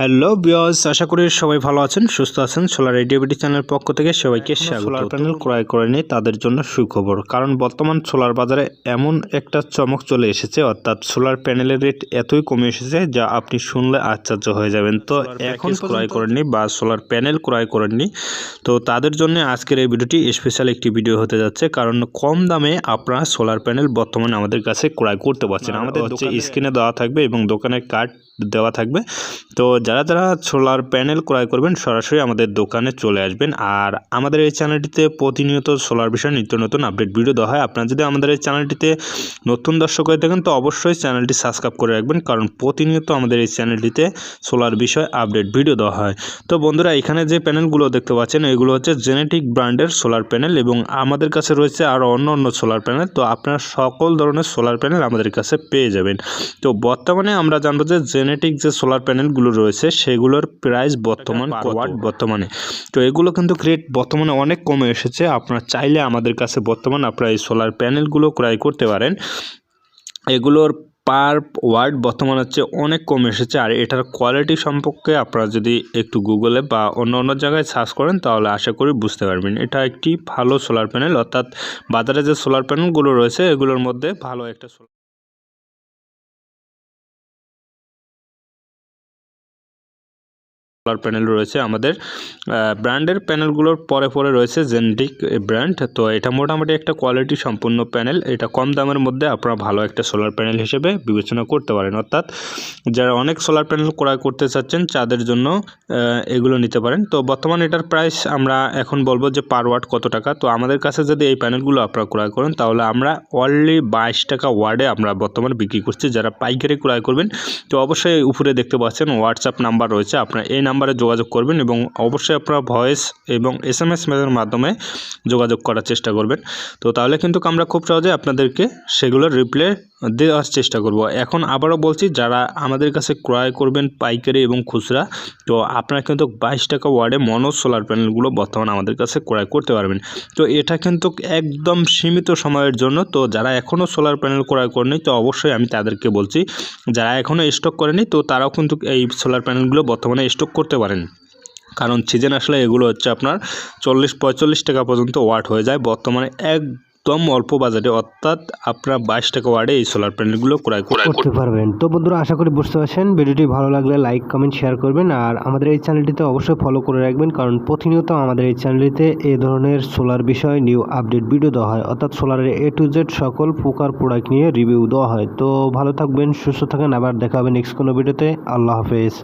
Hello বিয়স আশা করি সবাই ভালো আছেন সুস্থ আছেন। সোলার রেডিওবিটি চ্যানেলের পক্ষ থেকে সবাইকে সোলার প্যানেল ক্রয় করে নিই তাদের জন্য সুখবর। কারণ বর্তমান সোলার বাজারে এমন একটা চমক চলে এসেছে অর্থাৎ সোলার প্যানেলের রেট এতই কমে এসেছে যা আপনি শুনলে আশ্চর্য হয়ে যাবেন। তো এখন ক্রয় করেননি বা সোলার প্যানেল ক্রয় করেননি। তো তাদের জন্য আজকের এই ভিডিওটি স্পেশাল একটি ভিডিও হতে যাচ্ছে। কারণ কম দামে আপনারা সোলার প্যানেল বর্তমানে আমাদের কাছে ক্রয় করতে পারছেন। আমাদের হচ্ছে স্ক্রিনে দেওয়া থাকবে এবং দোকানের কার্ড দেওয়া থাকবে। তো যারা যারা সোলার প্যানেল ক্রয় করবেন, সরাসরি আমাদের দোকানে চলে আসবেন। আর আমাদের এই চ্যানেলটিতে প্রতিনিয়ত সোলার বিষয়ে নিত্য নতুন আপডেট ভিডিও দেওয়া হয়। আপনারা যদি আমাদের এই চ্যানেলটিতে নতুন দর্শক হয়ে থাকেন, তো অবশ্যই চ্যানেলটি সাবস্ক্রাইব করে রাখবেন। কারণ প্রতিনিয়ত আমাদের এই চ্যানেলটিতে সোলার বিষয়ে আপডেট ভিডিও দেওয়া হয়। তো বন্ধুরা, এখানে যে প্যানেলগুলো দেখতে পাচ্ছেন, এগুলো হচ্ছে জেনেটিক ব্র্যান্ডের সোলার প্যানেল এবং আমাদের কাছে রয়েছে আরও অন্য অন্য সোলার প্যানেল তো আপনারা সকল ধরনের সোলার প্যানেল আমাদের কাছে পেয়ে যাবেন। তো বর্তমানে আমরা জানব যে জেনেটিক যে সোলার প্যানেলগুলো রয়েছে সেগুলোর প্রাইস বর্তমান ওয়াট বর্তমানে। তো এগুলো কিন্তু রেট বর্তমানে অনেক কমে এসেছে। আপনারা চাইলে আমাদের কাছে বর্তমান আপনারা এই সোলার প্যানেলগুলো ক্রয় করতে পারেন। এগুলোর পার ওয়ার্ড বর্তমান হচ্ছে অনেক কমে এসেছে। আর এটার কোয়ালিটি সম্পর্কে আপনারা যদি একটু গুগলে বা অন্য অন্য জায়গায় সার্চ করেন তাহলে আশা করি বুঝতে পারবেন। এটা একটি ভালো সোলার প্যানেল অর্থাৎ বাজারে যে সোলার প্যানেলগুলো রয়েছে এগুলোর মধ্যে ভালো একটা সোলার প্যানেল রয়েছে আমাদের। ব্র্যান্ডের প্যানেলগুলোর পরে পরে রয়েছে জেনেটিক ব্র্যান্ড তো এটা মোটামুটি একটা কোয়ালিটি সম্পূর্ণ প্যানেল এটা কম দামের মধ্যে আপনারা ভালো একটা সোলার প্যানেল হিসেবে বিবেচনা করতে পারেন। অর্থাৎ যারা অনেক সোলার প্যানেল ক্রয় করতে চাচ্ছেন, তাদের জন্য এগুলো নিতে পারেন। তো বর্তমানে এটার প্রাইস আমরা এখন বলব যে পার ওয়াট কত টাকা? তো আমাদের কাছে যদি এই প্যানেলগুলো আপনারা ক্রয় করেন, তাহলে আমরা অনলি বাইশ টাকা ওয়ার্ডে আমরা বর্তমানে বিক্রি করছি। যারা পাইকারি ক্রয় করবেন, তো অবশ্যই উপরে দেখতে পাচ্ছেন হোয়াটসঅ্যাপ নাম্বার রয়েছে। আপনার এই নাম্বারে যোগাযোগ করবেন এবং অবশ্যই আপনারা ভয়েস এবং এস এম এস মেলের মাধ্যমে যোগাযোগ করার চেষ্টা করবেন। তো তাহলে কিন্তু আমরা খুব সহজে আপনাদেরকে সেগুলোর রিপ্লাই দেওয়ার চেষ্টা করব। এখন আবারও বলছি, যারা আমাদের কাছে ক্রয় করবেন পাইকারি এবং খুচরা, তো আপনারা কিন্তু বাইশ টাকা ওয়ার্ডে মনো সোলার প্যানেলগুলো বর্তমানে আমাদের কাছে ক্রয় করতে পারবেন। তো এটা কিন্তু একদম সীমিত সময়ের জন্য, তো যারা এখনও সোলার প্যানেল ক্রয় করেনি তো অবশ্যই আমি তাদেরকে বলছি, যারা এখনও স্টক করেনি তো তারাও কিন্তু এই সোলার প্যানেলগুলো বর্তমানে স্টক করতে পারেন। কারণ সিজন আসলে এগুলো হচ্ছে আপনার চল্লিশ পঁয়তাল্লিশ টাকা পর্যন্ত ওয়াট হয়ে যায়, বর্তমানে একদম অল্প বাজারে অর্থাৎ আপনার বাইশ টাকা ওয়ার্ডে এই সোলার প্যানেলগুলো ক্রয় করে করতে পারবেন। তো বন্ধুরা, আশা করি বুঝতে পারছেন। ভিডিওটি ভালো লাগলে লাইক কমেন্ট শেয়ার করবেন। আর আমাদের এই চ্যানেলটিতে অবশ্যই ফলো করে রাখবেন, কারণ প্রতিনিয়ত আমাদের এই চ্যানেলটিতে এই ধরনের সোলার বিষয় নিউ আপডেট ভিডিও দেওয়া হয়। অর্থাৎ সোলারের এ টু জেড সকল প্রকার প্রোডাক্ট নিয়ে রিভিউ দেওয়া হয়। তো ভালো থাকবেন, সুস্থ থাকেন। আবার দেখা হবে নেক্সট কোনো ভিডিওতে আল্লাহ হাফেজ।